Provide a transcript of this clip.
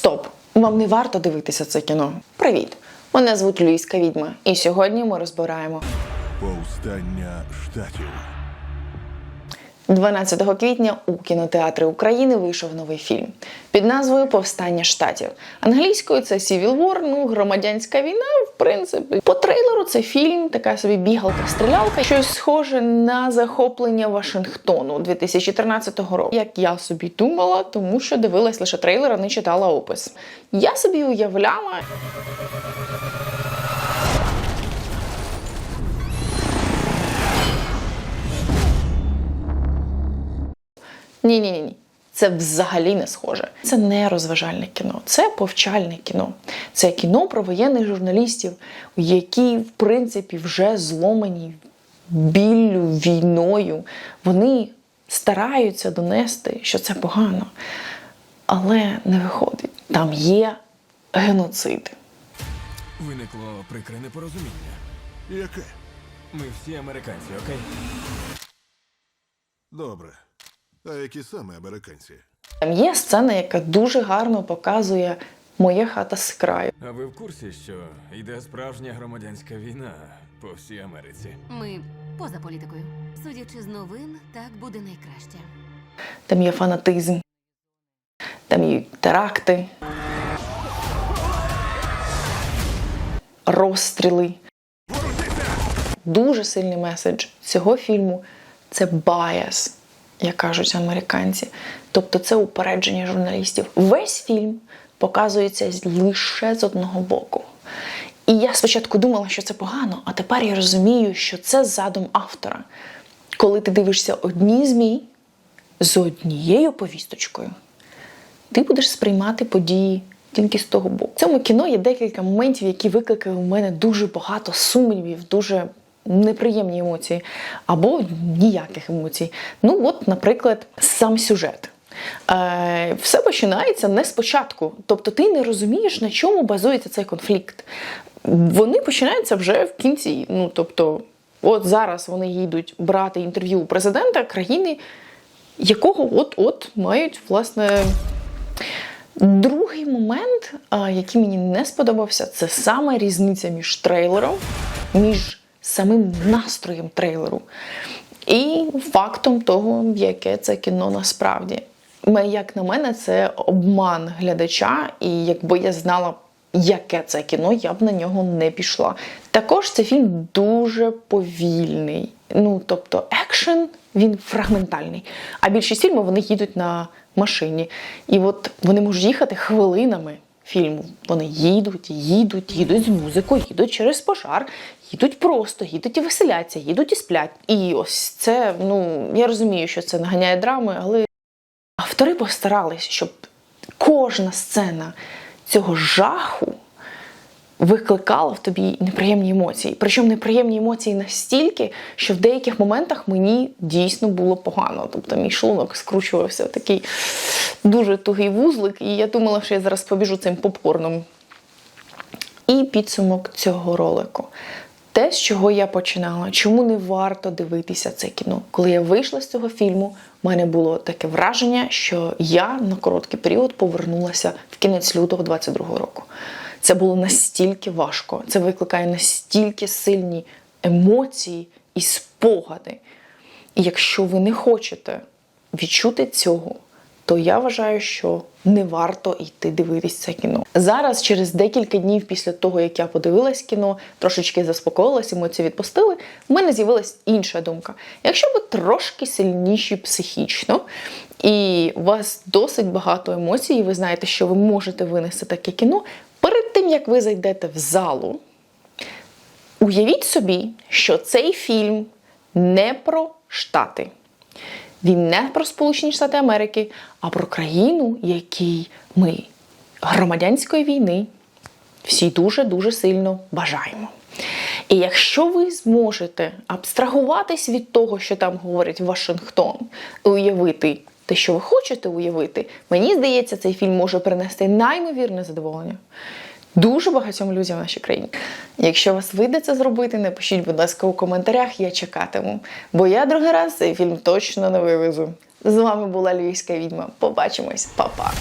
Стоп! Вам не варто дивитися це кіно. Привіт! Мене звуть Львівська відьма, і сьогодні ми розбираємо Повстання штатів. 12 квітня у кінотеатрі України вийшов новий фільм під назвою Повстання штатів. Англійською це Civil War, ну громадянська війна, в принципі. По трейлеру це фільм, така собі бігалка-стрілялка, щось схоже на захоплення Вашингтону 2013 року. Як я собі думала, тому що дивилась лише трейлер, а не читала опис. Я собі уявляла. Ні, ні, ні. Це взагалі не схоже. Це не розважальне кіно, це повчальне кіно. Це кіно про воєнних журналістів, які, в принципі, вже зломані біллю, війною. Вони стараються донести, що це погано, але не виходить. Там є геноцид. Виникло прикре непорозуміння. Яке? Ми всі американці, окей? Добре. А які саме американці? Там є сцена, яка дуже гарно показує моя хата з краю. А ви в курсі, що йде справжня громадянська війна по всій Америці? Ми поза політикою. Судячи з новин, так буде найкраще. Там є фанатизм, там є теракти, розстріли. Дуже сильний меседж цього фільму це баяс, як кажуть американці. Тобто це упередження журналістів. Весь фільм показується лише з одного боку. І я спочатку думала, що це погано, а тепер я розумію, що це задум автора. Коли ти дивишся одні ЗМІ, з однією повісточкою, ти будеш сприймати події тільки з того боку. В цьому кіно є декілька моментів, які викликали у мене дуже багато сумнівів, дуже неприємні емоції, або ніяких емоцій. Ну, от, наприклад, сам сюжет. Е, все починається не спочатку. Тобто ти не розумієш, на чому базується цей конфлікт. Вони починаються вже в кінці. Ну, тобто, от зараз вони їдуть брати інтерв'ю у президента країни, якого от-от мають, власне. Другий момент, який мені не сподобався, це саме різниця між трейлером, між самим настроєм трейлеру і фактом того, яке це кіно насправді. Як на мене, це обман глядача, і якби я знала, яке це кіно, я б на нього не пішла. Також цей фільм дуже повільний. Ну, тобто, екшен він фрагментальний. А більшість фільмів вони їдуть на машині. І от вони можуть їхати хвилинами фільму. Вони їдуть, їдуть, їдуть з музикою, їдуть через пожар, їдуть просто, їдуть і веселяться, їдуть і сплять. І ось це, ну я розумію, що це наганяє драми, але автори постарались, щоб кожна сцена цього жаху викликала в тобі неприємні емоції. Причому неприємні емоції настільки, що в деяких моментах мені дійсно було погано. Тобто мій шлунок скручувався в такий дуже тугий вузлик, і я думала, що я зараз побіжу цим попкорном. І підсумок цього ролику. Те, з чого я починала, чому не варто дивитися це кіно. Коли я вийшла з цього фільму, в мене було таке враження, що я на короткий період повернулася в кінець лютого 22-го року. Це було настільки важко, це викликає настільки сильні емоції і спогади. І якщо ви не хочете відчути цього, то я вважаю, що не варто йти дивитись це кіно. Зараз, через декілька днів після того, як я подивилась кіно, трошечки заспокоїлась, емоції відпустили, в мене з'явилась інша думка. Якщо ви трошки сильніші психічно, і у вас досить багато емоцій, і ви знаєте, що ви можете винести таке кіно, як ви зайдете в залу, Уявіть собі, що цей фільм не про Штати. Він не про Сполучені Штати Америки, а про країну, якій ми громадянської війни всі дуже-дуже сильно бажаємо. І якщо ви зможете абстрагуватись від того, що там говорить Вашингтон, і уявити те, що ви хочете уявити, мені здається, цей фільм може принести неймовірне задоволення дуже багатьом людям в нашій країні. Якщо вас вийде це зробити, напишіть, будь ласка, у коментарях, я чекатиму. Бо я другий раз цей фільм точно не вивезу. З вами була Львівська відьма. Побачимось, Па-па!